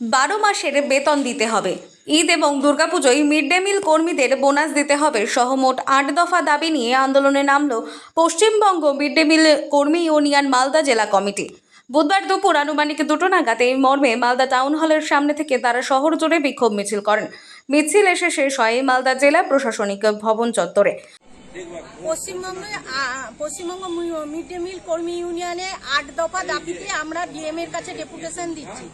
বারো মাসের বেতন দিতে হবে। ঈদ এবং দুর্গাপুজোয় মিড ডে মিল কর্মীদের বোনাস দিতে হবে। সহ মোট আট দফা দাবি নিয়ে আন্দোলনে নামল পশ্চিমবঙ্গ মিড ডে মিল কর্মী ইউনিয়ন মালদা জেলা কমিটি। বুধবার দুপুর আনুমানিক দুটো নাগাদ এই মর্মে মালদা টাউন হলের সামনে থেকে তারা শহর জুড়ে বিক্ষোভ মিছিল করেন। মিছিল এসে শেষ হয় মালদা জেলা প্রশাসনিক ভবন চত্বরে। পশ্চিমবঙ্গে পশ্চিমবঙ্গ মিড ডে মিল কর্মী ইউনিয়নে আট দফা দাবিতে আমরা ডিএম এর কাছে ডেপুটেশন দিচ্ছি।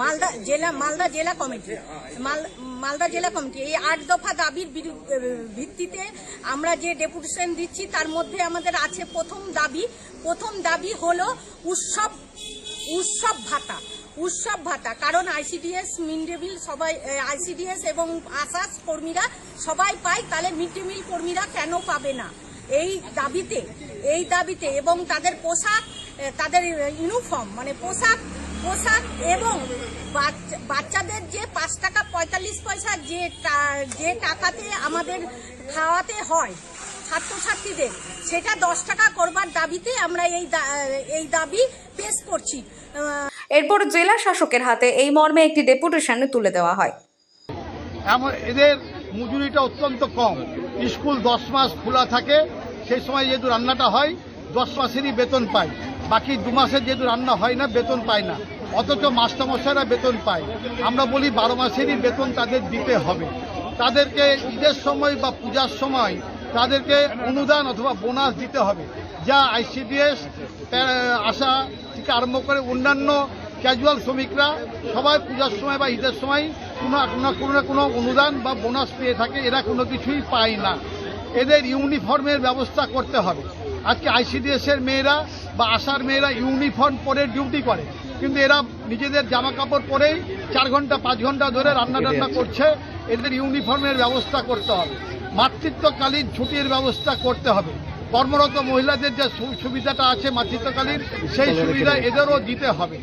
মালদা জেলা মালদা জেলা কমিটি, মাল- মালদা জেলা কমিটি, এই আট দফা দাবির বিরু- ভিত্তিতে আমরা যে ডেপুটেশন দিচ্ছি, তার মধ্যে আমাদের আছে প্রথম দাবি প্রথম দাবি হলো উৎসব উৎসব ভাতা উৎসব ভাতা। কারণ আইসিডিএস মিড ডে মিল সবাই আইসিডিএস এবং আশাস কর্মীরা সবাই পায়, তাহলে মিড ডে মিল কর্মীরা কেন পাবে না? এই দাবিতে এই দাবিতে এবং তাদের পোশাক তাদের ইউনিফর্ম মানে পোশাক পোশাক এবং বাচ্চা- বাচ্চাদের যে পাঁচ টাকা পঁয়তাল্লিশ পয়সা যে টা- যে টাকাতে আমাদের খাওয়াতে হয় ছাত্রছাত্রীদের সেটা দশ টাকা করবার দাবিতে আমরা এই দা- এই দাবি পেশ করছি। এরপর জেলা শাসকের হাতে এই মর্মে একটি ডেপুটেশন তুলে দেওয়া হয়। এদের মজুরিটা অত্যন্ত কম। স্কুল দশ মাস খোলা থাকে, সেই সময় যেহেতু রান্নাটা হয়, দশ মাসেরই বেতন পায় বাকি দু মাসের যেহেতু রান্না হয় না, বেতন পায় না। অথচ মাস্টারমশাইরা বেতন পায়। আমরা বলি বারো মাসেরই বেতন তাদের দিতে হবে। তাদেরকে ঈদের সময় বা পূজার সময় তাদেরকে অনুদান অথবা বোনাস দিতে হবে। যা আইসিডিএস আশা থেকে আরম্ভ করে অন্যান্য ক্যাজুয়াল শ্রমিকরা সবাই পূজার সময় বা ঈদের সময় কোনো না কোনো না কোনো অনুদান বা বোনাস পেয়ে থাকে এরা কোনো কিছুই পায় না। এদের ইউনিফর্মের ব্যবস্থা করতে হবে। আজকে আইসিডিএস এর মেয়েরা বা আশার মেয়েরা ইউনিফর্ম পরে ডিউটি করে। কিন্তু এরা নিজেদের জামা কাপড় পরেই চার ঘণ্টা পাঁচ ঘণ্টা ধরে রান্না টান্না করছে এদের ইউনিফর্মের ব্যবস্থা করতে হবে। মাতৃত্বকালীন ছুটির ব্যবস্থা করতে হবে। কর্মরত মহিলাদের যে সুবিধাটা আছে মাতৃত্বকালীন সেই সুবিধা এদেরও দিতে হবে।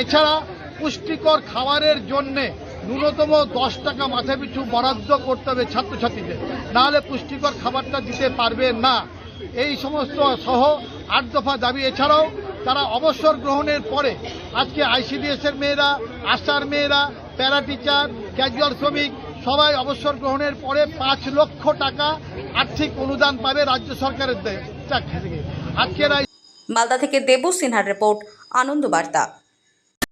এছাড়া পুষ্টিকর খাবারের জন্যে ন্যূনতম দশ টাকা মাথা পিছু বরাদ্দ করতে হবে ছাত্রছাত্রীদের। নাহলে পুষ্টিকর খাবারটা দিতে পারবে না। এই সমস্ত সহ আট দফা দাবি। এছাড়াও তারা অবসর গ্রহণের পরে আজকে আইসিডিএস এর মেয়েরা আশার মেয়েরা প্যারা টিচার ক্যাজুয়াল শ্রমিক সবাই অবসর গ্রহণের পরে পাঁচ লক্ষ টাকা আর্থিক অনুদান পাবে রাজ্য সরকারের চাকরি থেকে। আজকের মালদা থেকে দেবু সিনহার রিপোর্ট, আনন্দ বার্তা।